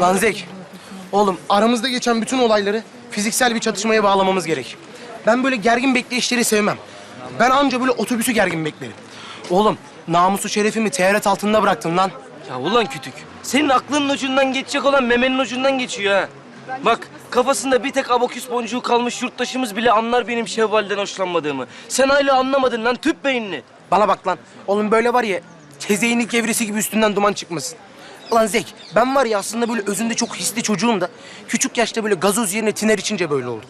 Lan Zek, oğlum aramızda geçen bütün olayları fiziksel bir çatışmaya bağlamamız gerek. Ben böyle gergin bekleyişleri sevmem. Ben anca böyle otobüsü gergin beklerim. Oğlum, namusu şerefimi teyaret altında bıraktın lan. Ya ulan kütük. Senin aklının ucundan geçecek olan memenin ucundan geçiyor ha. Bak kafasında bir tek abaküs boncuğu kalmış yurttaşımız bile anlar benim şevvalden hoşlanmadığımı. Sen hala anlamadın lan tüp beyinli. Bana bak lan, oğlum böyle var ya, tezeyinlik evresi gibi üstünden duman çıkmasın. Lan Zek, ben var ya aslında böyle özünde çok hisli çocuğum da... ...küçük yaşta böyle gazoz yerine tiner içince böyle oldu.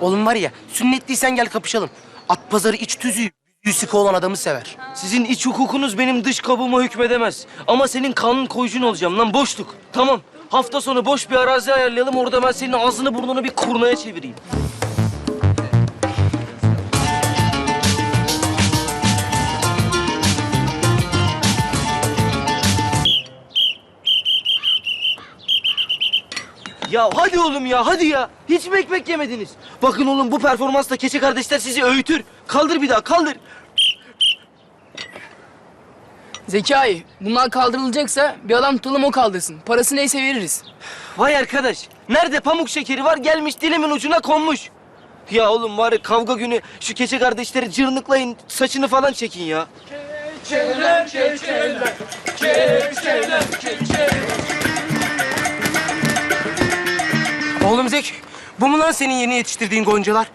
Oğlum var ya, sünnetliysen gel kapışalım. At pazarı iç tüzüğü, yüzü olan adamı sever. Sizin iç hukukunuz benim dış kabuğuma hükmedemez. Ama senin kanun koyucun olacağım lan boşluk. Tamam hafta sonu boş bir arazi ayarlayalım orada ben senin ağzını burnunu bir kurnaya çevireyim. Ya hadi oğlum ya hadi ya. Hiç mi ekmek yemediniz? Bakın oğlum bu performansla keçe kardeşler sizi öğütür. Kaldır bir daha kaldır. Zekai, bunlar kaldırılacaksa bir adam tutalım o kaldırsın. Parası neyse veririz. Vay arkadaş. Nerede pamuk şekeri var gelmiş dilimin ucuna konmuş. Ya oğlum var ya kavga günü şu keçe kardeşleri cırnıklayın saçını falan çekin ya. Oğlum Zek, bu mu lan senin yeni yetiştirdiğin goncalar?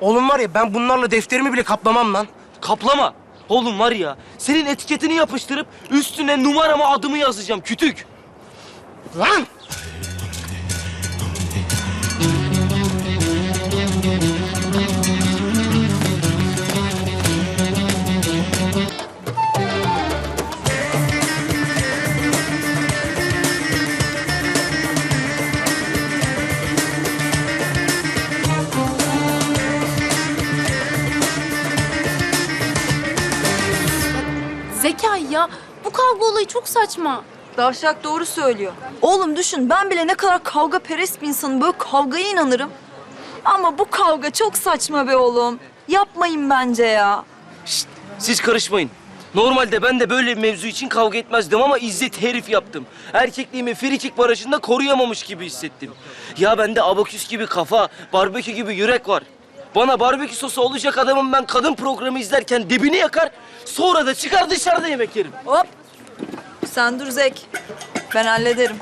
Oğlum var ya ben bunlarla defterimi bile kaplamam lan. Kaplama. Oğlum var ya senin etiketini yapıştırıp üstüne numaramı adımı yazacağım kütük. Lan! Olayı çok saçma. Davşak doğru söylüyor. Oğlum düşün ben bile ne kadar kavga perest bir insanım böyle kavgaya inanırım. Ama bu kavga çok saçma be oğlum. Yapmayın bence ya. Siz karışmayın. Normalde ben de böyle bir mevzu için kavga etmezdim ama izzet herif yaptım. Erkekliğimi frikik barajında koruyamamış gibi hissettim. Ya bende abaküs gibi kafa, barbekü gibi yürek var. Bana barbekü sosu olacak adamın ben kadın programı izlerken dibini yakar, sonra da çıkar dışarıda yemek yerim. Hop. Sen dur Zek. Ben hallederim.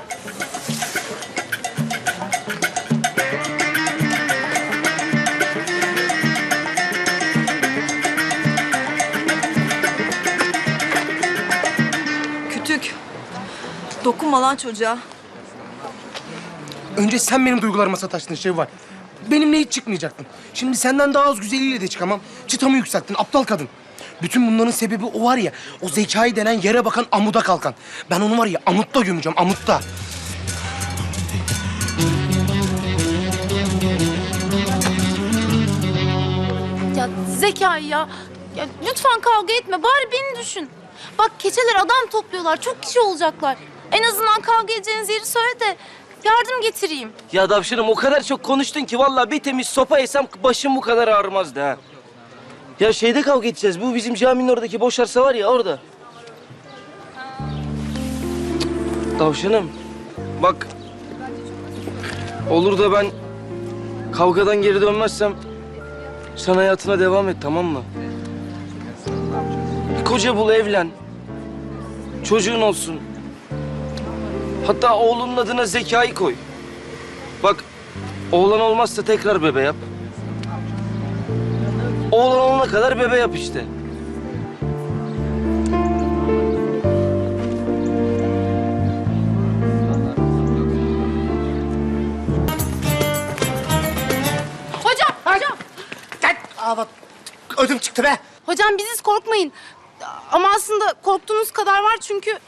Kütük. Dokunma lan çocuğa. Önce sen benim duygularıma sataştın şey var. Benimle hiç çıkmayacaktın. Şimdi senden daha az güzeliyle de çıkamam. Çıtamı yükselttin aptal kadın. Bütün bunların sebebi o var ya, o zekayı denen yere bakan amuda kalkan. Ben onu var ya amutta gömeceğim, amutta. Ya Zekai ya. ya lütfen kavga etme bari beni düşün. Bak keçeler adam topluyorlar çok kişi olacaklar. En azından kavga edeceğiniz yeri söyle de yardım getireyim. Ya davşanım o kadar çok konuştun ki vallahi bir temiz sopa yesem başım bu kadar ağrımazdı ha. Ya şeyde kavga edeceğiz. Bu bizim caminin oradaki boş arsa var ya orada. Davşanım bak olur da ben kavgadan geri dönmezsem sen hayatına devam et tamam mı? Bir koca bul evlen. Çocuğun olsun. Hatta oğlunun adına zekayı koy. Bak oğlan olmazsa tekrar bebe yap. Oğlan olana kadar bebe yap işte. Hocam, hocam. Gel, aa bak, ödüm çıktı be. Hocam biziz korkmayın. Ama aslında korktuğunuz kadar var çünkü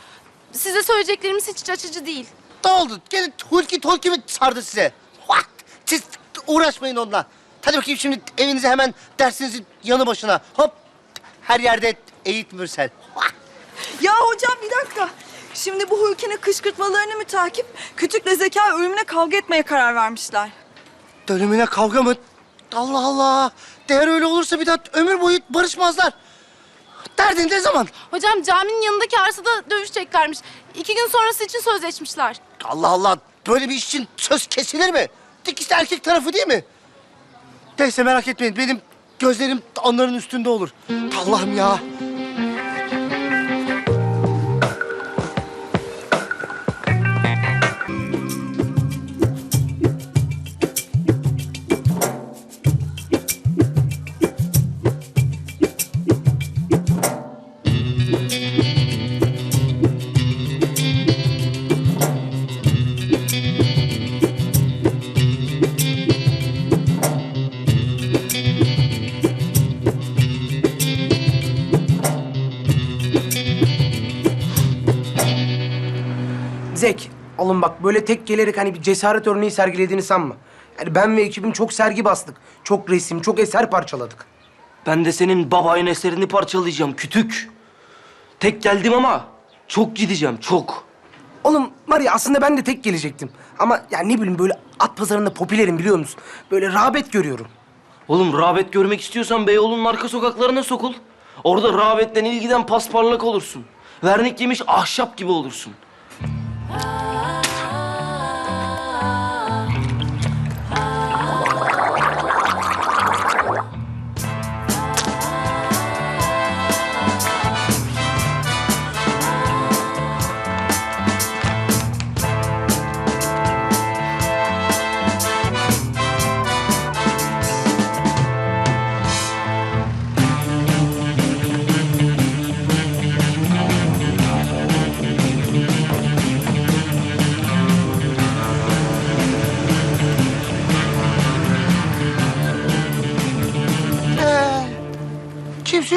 size söyleyeceklerimiz hiç iç açıcı değil. Ne oldu? Gene hulki tolki mi sardı size? What? Siz uğraşmayın onunla. Hadi bakayım şimdi evinize hemen dersinizin yanı başına. Hop. Her yerde eğit mürsel. Ya hocam bir dakika. Şimdi bu Hulki'nin kışkırtmalarını mütakip Kütük'le Zeka ölümüne kavga etmeye karar vermişler. Dönümüne kavga mı? Allah Allah. Değer öyle olursa bir daha ömür boyu barışmazlar. Derdin ne zaman? Hocam caminin yanındaki arsada dövüşeceklermiş. İki gün sonrası için sözleşmişler. Allah Allah. Böyle bir iş için söz kesilir mi? Dikiş de erkek tarafı değil mi? Neyse merak etmeyin. Benim gözlerim onların üstünde olur. Allah'ım ya. Zek, oğlum bak böyle tek gelerek hani bir cesaret örneği sergilediğini sanma. Yani ben ve ekibim çok sergi bastık. Çok resim, çok eser parçaladık. Ben de senin babayın eserini parçalayacağım kütük. Tek geldim ama çok gideceğim çok. Oğlum var ya aslında ben de tek gelecektim. Ama yani ne bileyim böyle at pazarında popülerim biliyor musun? Böyle rağbet görüyorum. Oğlum rağbet görmek istiyorsan Beyoğlu'nun arka sokaklarına sokul. Orada rağbetten ilgiden pasparlak olursun. Vernik yemiş ahşap gibi olursun. I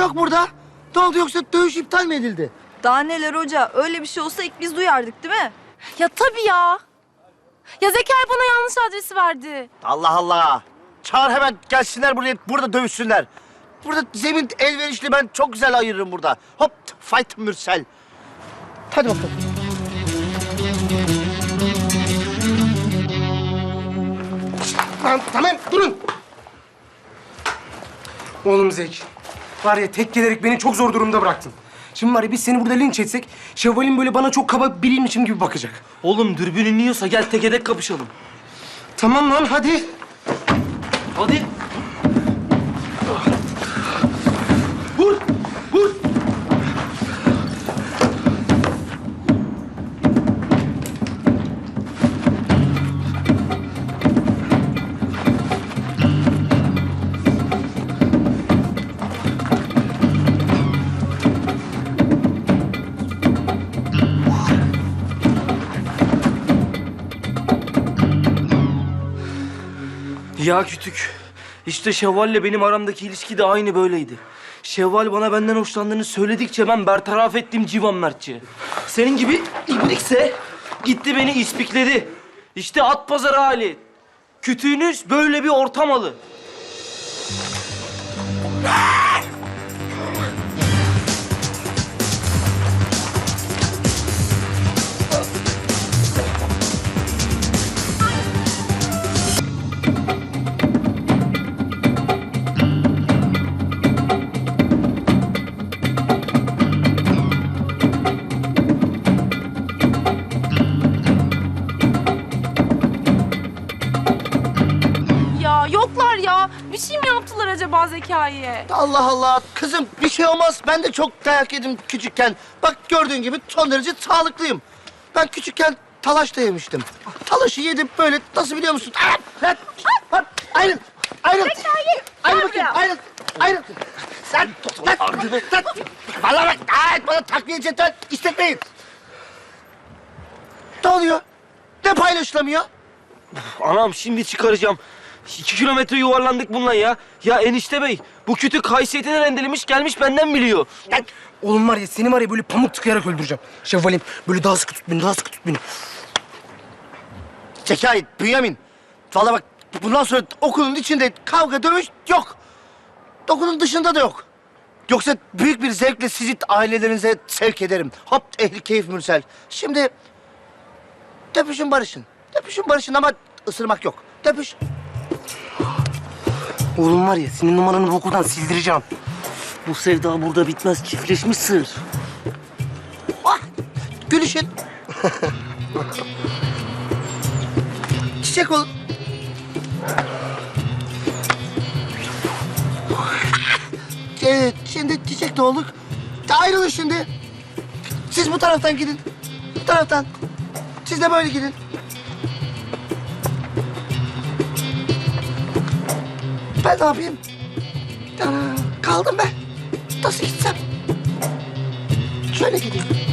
yok burada. Ne oldu yoksa dövüş iptal mi edildi? Daha neler hoca? Öyle bir şey olsa ilk biz duyardık değil mi? Ya tabii ya. Ya Zekai bana yanlış adresi verdi. Allah Allah. Çağır hemen gelsinler buraya, burada dövüşsünler. Burada zemin elverişli, ben çok güzel ayırırım burada. Hop, fight Mürsel. Hadi bakalım. Tamam, tamam durun. Oğlum Zek, var ya tek gelerek beni çok zor durumda bıraktın. Şimdi var ya biz seni burada linç etsek, Şevval'in böyle bana çok kaba biriymişim gibi bakacak. Oğlum dürbünün yiyorsa gel tek kapışalım. Tamam lan hadi. Hadi. Ya kütük. İşte Şevval'le benim aramdaki ilişki de aynı böyleydi. Şevval bana benden hoşlandığını söyledikçe ben bertaraf ettim Civan Mertçi. Senin gibi iblikse gitti beni ispikledi. İşte at pazarı hali. Kütüğünüz böyle bir ortam alı. Acaba Zekai'ye? Allah Allah. Kızım bir şey olmaz. Ben de çok dayak yedim küçükken. Bak gördüğün gibi son derece sağlıklıyım. Ben küçükken talaş da yemiştim. Talaşı yedim böyle nasıl biliyor musun? Lan, Ayrıl. Ayrıl. Ayrıl bakayım. Ayrıl. Ayrıl. Sen lan, lan. Bana bak. Ay, bana takviye cetvel istetmeyin. Ne oluyor? Ne paylaşılamıyor? Anam şimdi çıkaracağım. İki kilometre yuvarlandık bununla ya. Ya enişte bey, bu kütük haysiyetini rendelemiş gelmiş benden biliyor. Lan, Oğlum var ya seni var ya böyle pamuk tıkayarak öldüreceğim. Şevval'im böyle daha sıkı tut beni, daha sıkı tut beni. Zekai, Bünyamin. Vallahi bak bundan sonra okulun içinde kavga dövüş yok. Okulun dışında da yok. Yoksa büyük bir zevkle sizi ailelerinize sevk ederim. Hop ehli keyif Mürsel. Şimdi döpüşün barışın. Döpüşün barışın ama ısırmak yok. Döpüş. Oğlum var ya senin numaranı bu okuldan sildireceğim. Bu sevda burada bitmez. Çiftleşmiş sır. Ah, gülüşün. Çiçek ol. Evet, şimdi çiçek de olduk. Ayrılın şimdi. Siz bu taraftan gidin. Bu taraftan. Siz de böyle gidin. Ben ne yapayım? Kaldım ben. Nasıl gitsem? Şöyle gideyim.